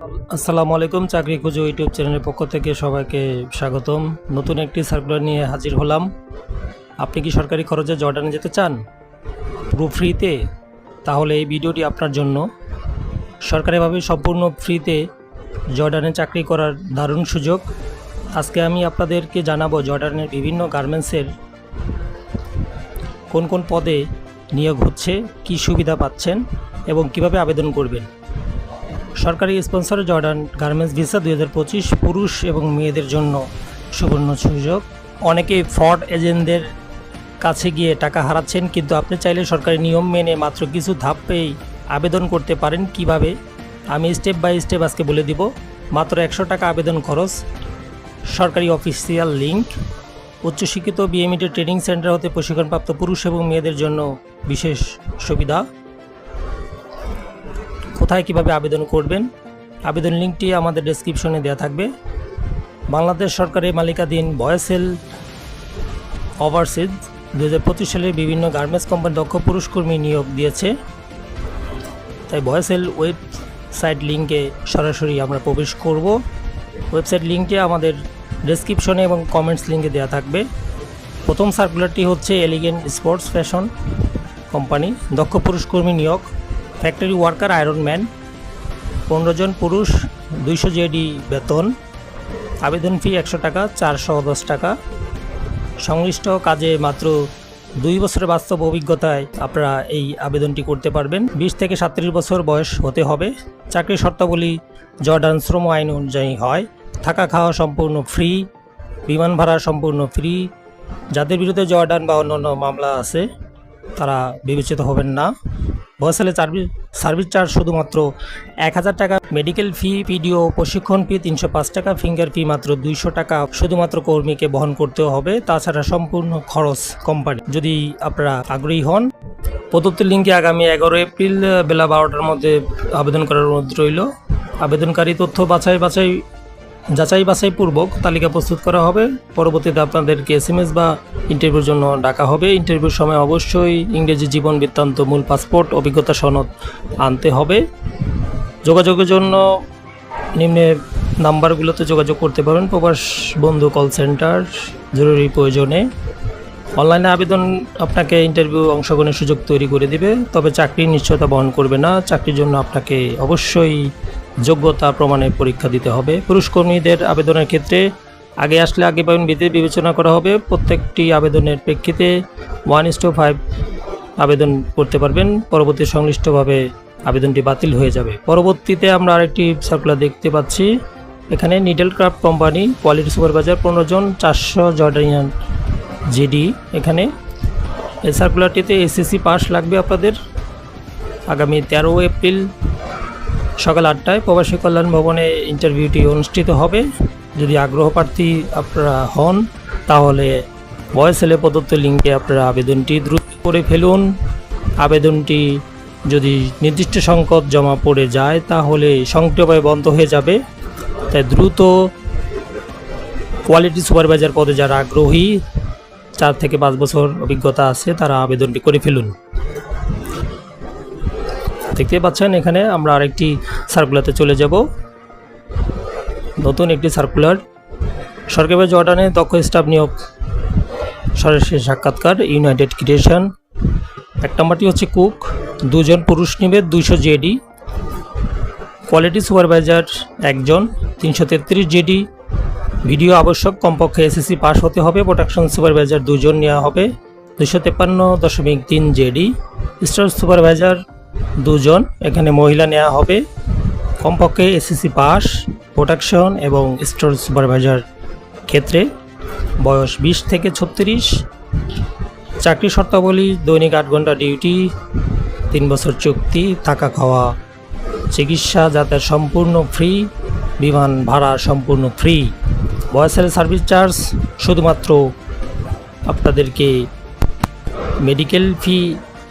আসসালামু আলাইকুম, চাকরি খুঁজো ইউটিউব চ্যানেলের পক্ষ থেকে সবাইকে স্বাগতম। নতুন একটি সার্কুলার নিয়ে হাজির হলাম। আপনি কি সরকারি খরচে জর্ডানে যেতে চান? পুরো ফ্রিতে তাহলে এই ভিডিওটি আপনার জন্য। সরকারিভাবে সম্পূর্ণ ফ্রিতে জর্ডানে চাকরি করার দারুণ সুযোগ। আজকে আমি আপনাদেরকে জানাব জর্ডানের বিভিন্ন গার্মেন্টসের কোন কোন পদে নিয়োগ হচ্ছে, কী সুবিধা পাচ্ছেন এবং কীভাবে আবেদন করবেন। সরকারি স্পন্সর জর্ডান গার্মেন্টস ভিসা দুই হাজার পঁচিশ পুরুষ এবং মেয়েদের জন্য সুবর্ণ সুযোগ। অনেকেই ফ্রড এজেন্টদের কাছে গিয়ে টাকা হারাচ্ছেন, কিন্তু আপনি চাইলে সরকারি নিয়ম মেনে মাত্র কিছু ধাপ পেয়েই আবেদন করতে পারেন। কীভাবে? আমি স্টেপ বাই স্টেপ আজকে বলে দিব। মাত্র একশো টাকা আবেদন খরচ। সরকারি অফিসিয়াল লিঙ্ক। উচ্চশিক্ষিত বিএমইটি ট্রেনিং সেন্টার হতে প্রশিক্ষণপ্রাপ্ত পুরুষ এবং মেয়েদের জন্য বিশেষ সুবিধা। কোথায় কীভাবে আবেদন করবেন? আবেদন লিঙ্কটি আমাদের ডেসক্রিপশনে দেওয়া থাকবে। বাংলাদেশ সরকারের মালিকাধীন ভয়েসেল ওভারসিজ দু হাজার সালের বিভিন্ন গার্মেন্টস কোম্পানি দক্ষ পুরুষ কর্মী নিয়োগ দিয়েছে। তাই ভয়েসেল ওয়েবসাইট লিঙ্কে সরাসরি আমরা প্রবেশ করব। ওয়েবসাইট লিঙ্কটি আমাদের ডেসক্রিপশনে এবং কমেন্টস লিঙ্কে দেওয়া থাকবে। প্রথম সার্কুলারটি হচ্ছে এলিগেন্ট স্পোর্টস ফ্যাশন কোম্পানি দক্ষ পুরুষ কর্মী নিয়োগ। ফ্যাক্টরি ওয়ার্কার আয়রন ম্যান পনেরো জন পুরুষ, দুইশো জেডি বেতন। আবেদন ফি একশো টাকা, চারশো দশ টাকা। সংশ্লিষ্ট কাজে মাত্র দুই বছরের বাস্তব অভিজ্ঞতায় আপনারা এই আবেদনটি করতে পারবেন। বিশ থেকে সাতত্রিশ বছর বয়স হতে হবে। চাকরির শর্তাবলী জর্ডান শ্রম আইন অনুযায়ী হয়। থাকা খাওয়া সম্পূর্ণ ফ্রি বিমান ভাড়া সম্পূর্ণ ফ্রি যাদের বিরুদ্ধে জর্ডান বা অন্যান্য মামলা আছে, তারা বিবেচিত হবেন না। ভয়েসেলে সার্ভিস সার্ভিস চার্জ শুধুমাত্র এক হাজার টাকা, মেডিকেল ফি, পিডিও, প্রশিক্ষণ ফি তিনশো পাঁচ টাকা, ফিঙ্গার ফি মাত্র দুইশো টাকা, শুধুমাত্র কর্মীকে বহন করতে হবে, তাছাড়া সম্পূর্ণ খরচ কোম্পানি। যদি আপনারা আগ্রহী হন, প্রদত্ত লিঙ্কে আগামী এগারো এপ্রিল, বেলা বারোটার মধ্যে আবেদন করার অনুরোধ রইল। আবেদনকারী তথ্য বাছাই বাছাই যাচাই বাছাই পূর্বক তালিকা প্রস্তুত করা হবে। পরবর্তীতে আপনাদেরকে এস এম এস বা ইন্টারভিউর জন্য ডাকা হবে। ইন্টারভিউর সময় অবশ্যই ইংরেজি জীবন বৃত্তান্ত মূল পাসপোর্ট, অভিজ্ঞতা সনদ আনতে হবে। যোগাযোগের জন্য নিম্নে নাম্বারগুলোতে যোগাযোগ করতে পারেন প্রবাস বন্ধু কল সেন্টার, জরুরি প্রয়োজনে। অনলাইনে আবেদন আপনাকে ইন্টারভিউ অংশগ্রহণের সুযোগ তৈরি করে দিবে, তবে চাকরির নিশ্চয়তা বহন করবে না। চাকরির জন্য আপনাকে অবশ্যই যোগ্যতা প্রমাণের পরীক্ষা দিতে হবে। পুরুষ কর্মীদের আবেদনের ক্ষেত্রে আগে আসলে আগে পাবেন বিধি বিবেচনা করা হবে। প্রত্যেকটি আবেদনের প্রেক্ষিতে ওয়ান ইস টু ফাইভ আবেদন করতে পারবেন। পরবর্তী সংশ্লিষ্টভাবে আবেদনটি বাতিল হয়ে যাবে। পরবর্তীতে আমরা আরেকটি সার্কুলার দেখতে পাচ্ছি। এখানে needle craft company quality supervisor পনেরো জন, চারশো জর্ডানিয়ান জিডি এখানে। এই সার্কুলারটিতে এসএসসি পাস লাগবে আপনাদের। আগামী তেরো এপ্রিল সকাল আটটায় প্রবাসী কল্যাণ ভবনে ইন্টারভিউটি অনুষ্ঠিত হবে। যদি আগ্রহ প্রার্থী আপনারা হন, তাহলে বয়স এলে প্রদত্ত লিঙ্কে আপনারা আবেদনটি দ্রুত করে ফেলুন। আবেদনটি যদি নির্দিষ্ট সংকট জমা পড়ে যায়, তাহলে সক্রিয়ভাবে বন্ধ হয়ে যাবে। তাই দ্রুত কোয়ালিটি সুপারভাইজার পদে যারা আগ্রহী চার থেকে পাঁচ বছর অভিজ্ঞতা আছে, তারা আবেদনটি করে ফেলুন। দেখতে পাচ্ছেন, এখানে আমরা আরেকটি সার্কুলারতে চলে যাব। নতুন একটি সার্কুলার সরকারি জর্ডানে দক্ষ স্টাফ নিয়োগ, সরাসরি সাক্ষাৎকার ইউনাইটেড ক্রিয়েশন এক নম্বরটি হচ্ছে কুক, দুজন পুরুষ নিবে দুইশো জেডি। কোয়ালিটি সুপারভাইজার একজন, তিনশো তেত্রিশ জেডি। ভিডিও আবশ্যক, কমপক্ষে এসএসসি পাস হতে হবে প্রোডাকশন সুপারভাইজার দুজন নেওয়া হবে দুশো তেপান্ন দশমিক তিন জেডি, স্টোর সুপারভাইজার দুজন এখানে মহিলা নেওয়া হবে, কমপক্ষে এসএসসি পাস প্রোডাকশন এবং স্টোর সুপারভাইজার ক্ষেত্রে বয়স বিশ থেকে ছত্রিশ, চাকরি শর্তাবলী, দৈনিক আট ঘণ্টা ডিউটি, তিন বছর চুক্তি, থাকা খাওয়া, চিকিৎসা যাতায়াত সম্পূর্ণ ফ্রি, বিমান ভাড়া সম্পূর্ণ ফ্রি। বয়সের সার্ভিস চার্জ শুধুমাত্র আপনাদেরকে মেডিকেল ফি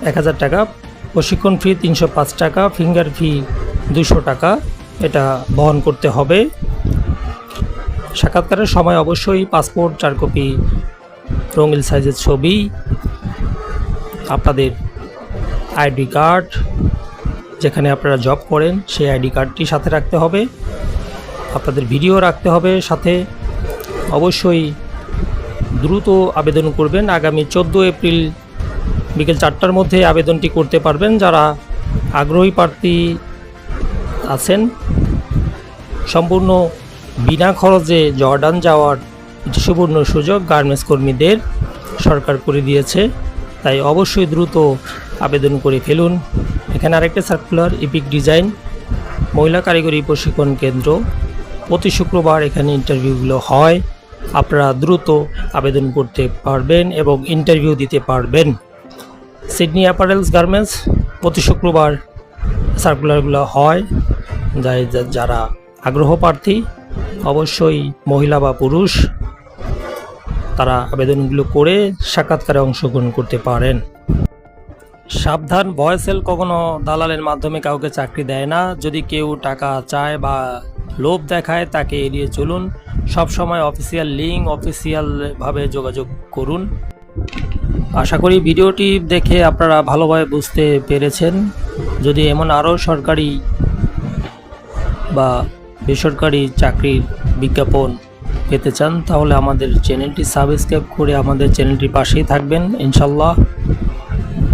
এক হাজার টাকা, প্রশিক্ষণ ফি তিনশো পাঁচ টাকা, ফিঙ্গার ফি দুশো টাকা, এটা বহন করতে হবে। সাক্ষাৎকারের সময় অবশ্যই পাসপোর্ট, চার কপি, রঙিন সাইজের ছবি, আপনাদের আইডি কার্ড, যেখানে আপনারা জব করেন, সেই আইডি কার্ডটি সাথে রাখতে হবে। আপনাদের ভিডিও রাখতে হবে সাথে। অবশ্যই দ্রুত আবেদন করবেন। আগামী চোদ্দ এপ্রিল বিকেল চারটার মধ্যে আবেদনটি করতে পারবেন। যারা আগ্রহী প্রার্থী আছেন, সম্পূর্ণ বিনা খরচে জর্ডান যাওয়ার সুবর্ণ সুযোগ গার্মেন্টস কর্মীদের সরকার করে দিয়েছে। তাই অবশ্যই দ্রুত আবেদন করে ফেলুন। এখানে আরেকটা সার্কুলার ইপিক ডিজাইন মহিলা কারিগরি প্রশিক্ষণ কেন্দ্র। প্রতি শুক্রবার এখানে ইন্টারভিউগুলো হয়। আপনারা দ্রুত আবেদন করতে পারবেন এবং ইন্টারভিউ দিতে পারবেন। সিডনি অ্যাপারেলস গার্মেন্টস প্রতি শুক্রবার সার্কুলারগুলো হয়। যাই যারা আগ্রহ প্রার্থী, অবশ্যই মহিলা বা পুরুষ, তারা আবেদনগুলো করে সাক্ষাৎকারে অংশগ্রহণ করতে পারেন। সাবধান ভয়েসেল কখনো দালালের মাধ্যমে কাউকে চাকরি দেয় না। যদি কেউ টাকা চায় বা লোভ দেখায়, তাকে এড়িয়ে চলুন। সব সময় অফিসিয়াল লিঙ্ক অফিসিয়ালভাবে যোগাযোগ করুন। আশা করি ভিডিওটি দেখে আপনারা ভালোভাবে বুঝতে পেরেছেন। যদি এমন আরও সরকারি বা বেসরকারি চাকরির বিজ্ঞাপন পেতে চান, তাহলে আমাদের চ্যানেলটি সাবস্ক্রাইব করে আমাদের চ্যানেলটির পাশেই থাকবেন ইনশাল্লাহ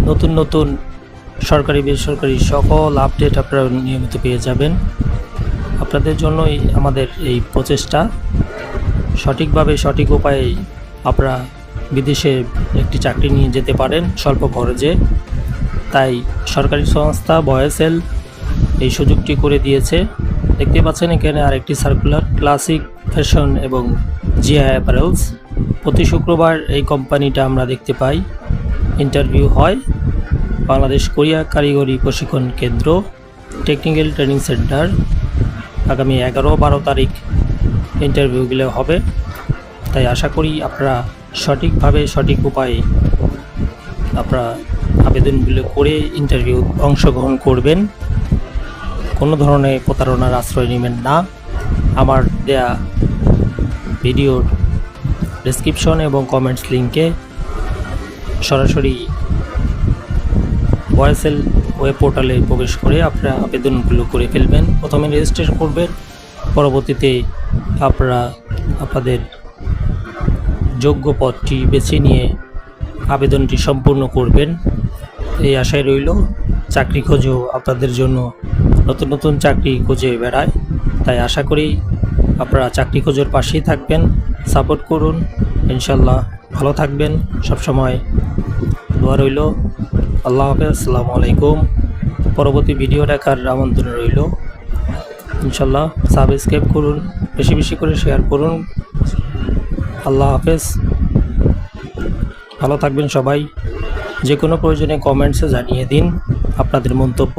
নতুন নতুন সরকারি বেসরকারি সকল আপডেট আপনারা নিয়মিত পেয়ে যাবেন। আপনাদের জন্যই আমাদের এই প্রচেষ্টা। সঠিকভাবে, সঠিক উপায়ে আপনারা বিদেশে একটি চাকরি নিয়ে যেতে পারেন স্বল্প খরচে। তাই সরকারি সংস্থা বয়েসেল এই সুযোগটি করে দিয়েছে। দেখতে পাচ্ছেন এখানে আরেকটি সার্কুলার ক্লাসিক ফ্যাশন এবং জিয়া অ্যাপারেলস প্রতি শুক্রবার এই কোম্পানিটা আমরা দেখতে পাই। ইন্টারভিউ হয়। বাংলাদেশ কোরিয়া কারিগরি প্রশিক্ষণ কেন্দ্র টেকনিক্যাল ট্রেনিং সেন্টার আগামী এগারো বারো তারিখ ইন্টারভিউগুলো হবে। তাই আশা করি আপনারা সঠিকভাবে, সঠিক উপায়ে আপনারা আবেদনগুলো করে ইন্টারভিউ অংশগ্রহণ করবেন। কোনো ধরনের প্রতারণার আশ্রয় নেবেন না। আমার দেয়া ভিডিওর ডেসক্রিপশন এবং কমেন্টস লিঙ্কে সরাসরি ভয়েসেল ওয়েব পোর্টালে প্রবেশ করে আপনারা আবেদনগুলো করে ফেলবেন। প্রথমে রেজিস্ট্রেশন করবেন, পরবর্তীতে আপনারা আপনাদের যোগ্য পদটি বেছে নিয়ে আবেদনটি সম্পূর্ণ করবেন। এই আশায় রইল, চাকরি খোঁজও আপনাদের জন্য নতুন নতুন চাকরি খুঁজে বেড়ায়। তাই আশা করি আপনারা চাকরি খোঁজের পাশেই থাকবেন, সাপোর্ট করুন ইনশাল্লাহ ভালো থাকবেন। সবসময় দোয়া রইল। আল্লাহ হাফেজ, আসসালামু আলাইকুম। পরবর্তী ভিডিও দেখার আমন্ত্রণ রইল। ইনশাল্লাহ সাবস্ক্রাইব করুন, বেশি বেশি করে শেয়ার করুন। আল্লাহ হাফেজ। ভালো থাকবেন সবাই। যে কোনো প্রয়োজনে কমেন্টসে জানিয়ে দিন আপনাদের মন্তব্য।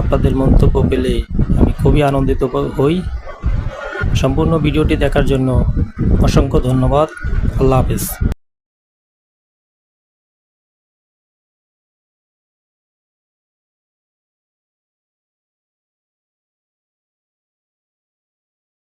আপনাদের মন্তব্য পেলে আমি খুবই আনন্দিত হই। সম্পূর্ণ ভিডিওটি দেখার জন্য অসংখ্য ধন্যবাদ। আল্লাহ হাফেজ।